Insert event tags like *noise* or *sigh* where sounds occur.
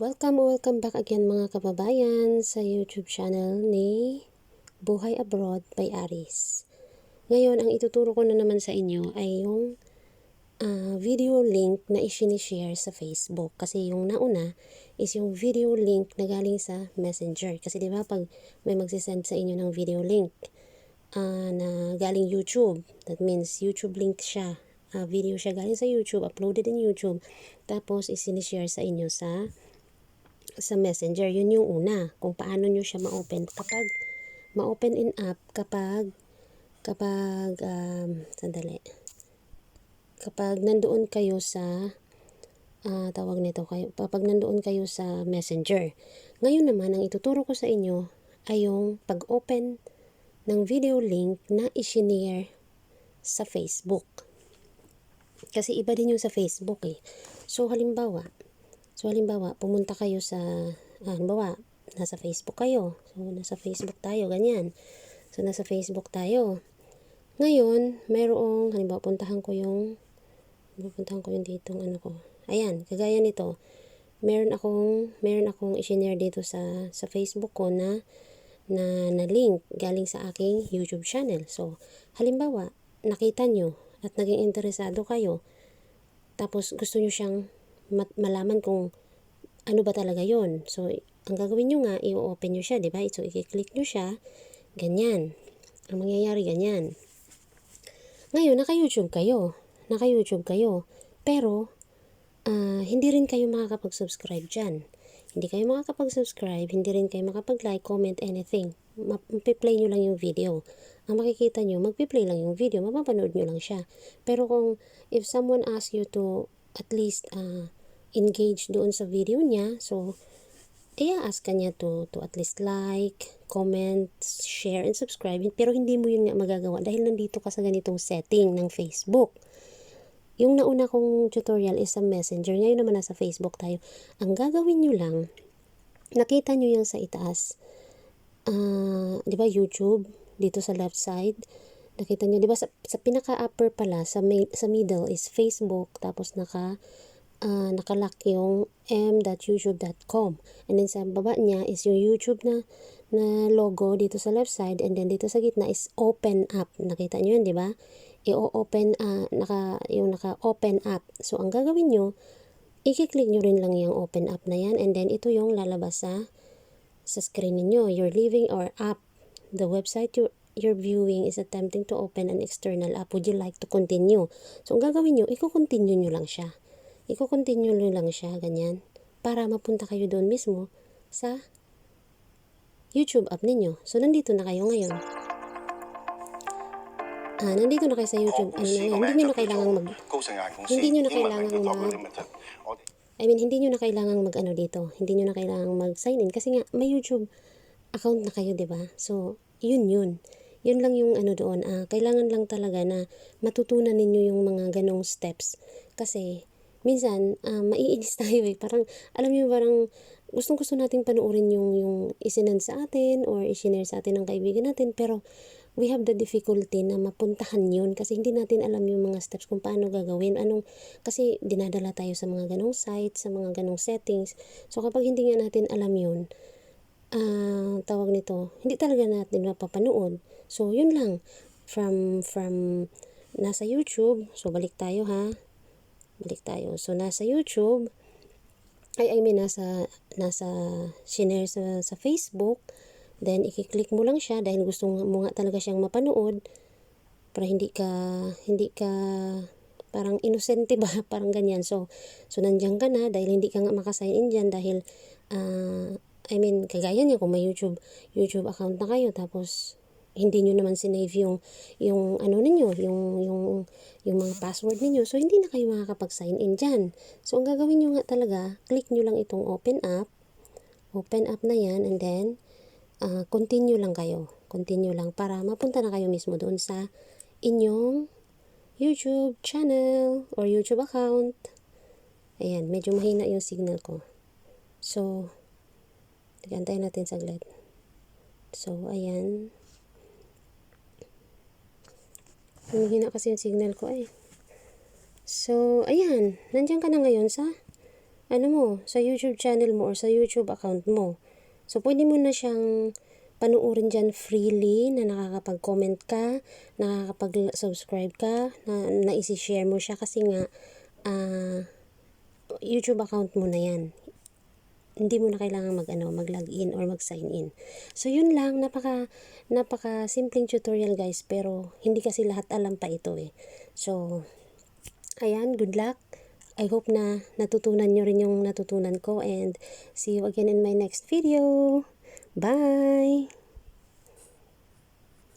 Welcome, welcome back again mga kababayan sa YouTube channel ni Buhay Abroad by Aris. Ngayon, ang ituturo ko na naman sa inyo ay yung ah, video link na isinishare sa Facebook. Kasi yung nauna is yung video link na galing sa Messenger. Kasi di ba pag may magsisend sa inyo ng video link ah, na galing YouTube, that means YouTube link siya. Ah, video siya galing sa YouTube, uploaded in YouTube. Tapos isinishare sa inyo sa sa Messenger. Yun yung una, kung paano nyo siya ma-open. Kapag ma-open in app, kapag, kapag, um, sandali, kapag nandoon kayo sa, ah, tawag nito kayo, kapag nandoon kayo sa Messenger. Ngayon naman, ang ituturo ko sa inyo ay yung pag-open ng video link na isinare sa Facebook. Kasi iba din yung sa Facebook eh. So, halimbawa, So, halimbawa, pumunta kayo sa, ah, halimbawa, nasa Facebook kayo. So, nasa Facebook tayo, ganyan. So, nasa Facebook tayo. Ngayon, merong, halimbawa, puntahan ko yung, pupuntahan ko yung ditong ano ko. Ayan, kagaya nito. Meron akong, meron akong isinare dito sa, sa Facebook ko na, na, na link galing sa aking YouTube channel. So, halimbawa, nakita nyo at naging interesado kayo. Tapos, gusto nyo siyang malaman kung ano ba talaga yon So, ang gagawin nyo nga, i-open nyo siya, di ba? So, i-click nyo siya, ganyan. Ang mangyayari ganyan. Ngayon, naka-YouTube kayo. Naka-YouTube kayo. Pero, ah, hindi rin kayo makakapag-subscribe dyan. Hindi kayo makakapag-subscribe, hindi rin kayo makapag-like, comment, anything. Mapiplay nyo lang yung video. Ang makikita nyo, magpiplay lang yung video, mapapanood nyo lang siya. Pero kung, if someone asks you to at least uh, engage doon sa video niya. So, i-ask ka niya to, to at least like, comment, share, and subscribe. Pero hindi mo yun nga magagawa dahil nandito ka sa ganitong setting ng Facebook. Yung nauna kong tutorial is sa Messenger. Ngayon naman nasa Facebook tayo. Ang gagawin nyo lang, nakita nyo yung sa itaas. Uh, di ba YouTube? Dito sa left side. Nakita nyo, di ba sa, sa pinaka-upper pala, sa, sa middle is Facebook. Tapos naka uh, nakalock yung m.youtube.com. And then sa baba niya is yung YouTube na na logo dito sa left side and then dito sa gitna is open up. Nakita niyo yun, di ba? I-open uh, naka yung naka-open up. So ang gagawin niyo, i-click niyo rin lang yung open up na yan and then ito yung lalabas sa sa screen niyo. You're leaving or app. The website you you're viewing is attempting to open an external app. Would you like to continue? So, ang gagawin nyo, i-continue nyo lang siya. I-continue nyo lang siya, ganyan. Para mapunta kayo doon mismo sa YouTube app ninyo. So, nandito na kayo ngayon. Ah, nandito na kayo sa YouTube. Ano na? Hindi nyo na kailangan mag... Hindi nyo na kailangan mag... I mean, hindi nyo na kailangan mag ano dito. Hindi nyo na kailangan mag sign in. Kasi nga, may YouTube account na kayo, di ba? So, yun yun. Yun lang yung ano doon. Ah, kailangan lang talaga na matutunan ninyo yung mga ganong steps. Kasi, minsan, ah, maiinis tayo eh. Parang, alam niyo parang, gustong gusto natin panoorin yung, yung isinend sa atin or isinare sa atin ng kaibigan natin. Pero, we have the difficulty na mapuntahan yun kasi hindi natin alam yung mga steps kung paano gagawin. Anong, kasi dinadala tayo sa mga ganong sites, sa mga ganong settings. So, kapag hindi nga natin alam yun, ah tawag nito, hindi talaga natin mapapanood. So, yun lang. From, from, nasa YouTube, so balik tayo ha. Balik tayo. So, nasa YouTube, ay, I mean, nasa, nasa, shinare sa, sa Facebook, then, i-click mo lang siya dahil gusto mo nga talaga siyang mapanood para hindi ka, hindi ka, parang inosente ba? *laughs* Parang ganyan. So, so nandiyan ka na dahil hindi ka nga makasign in dyan dahil, uh, I mean, kagaya niya kung may YouTube, YouTube account na kayo tapos hindi nyo naman sinave yung yung ano ninyo, yung yung yung mga password ninyo. So hindi na kayo makakapag-sign in diyan. So ang gagawin niyo nga talaga, click niyo lang itong open up. Open up na 'yan and then uh, continue lang kayo. Continue lang para mapunta na kayo mismo doon sa inyong YouTube channel or YouTube account. Ayan, medyo mahina yung signal ko. So, Tagantayin natin saglit. So, ayan. Humihina kasi yung signal ko eh. So, ayan. Nandiyan ka na ngayon sa ano mo, sa YouTube channel mo or sa YouTube account mo. So, pwede mo na siyang panuorin dyan freely na nakakapag-comment ka, nakakapag-subscribe ka, na naisi-share mo siya kasi nga ah, YouTube account mo na yan. Hindi mo na kailangan mag ano, mag-login or mag-sign in. So yun lang, napaka napaka simpleng tutorial guys, pero hindi kasi lahat alam pa ito eh. So ayan, good luck. I hope na natutunan nyo rin yung natutunan ko and see you again in my next video. Bye!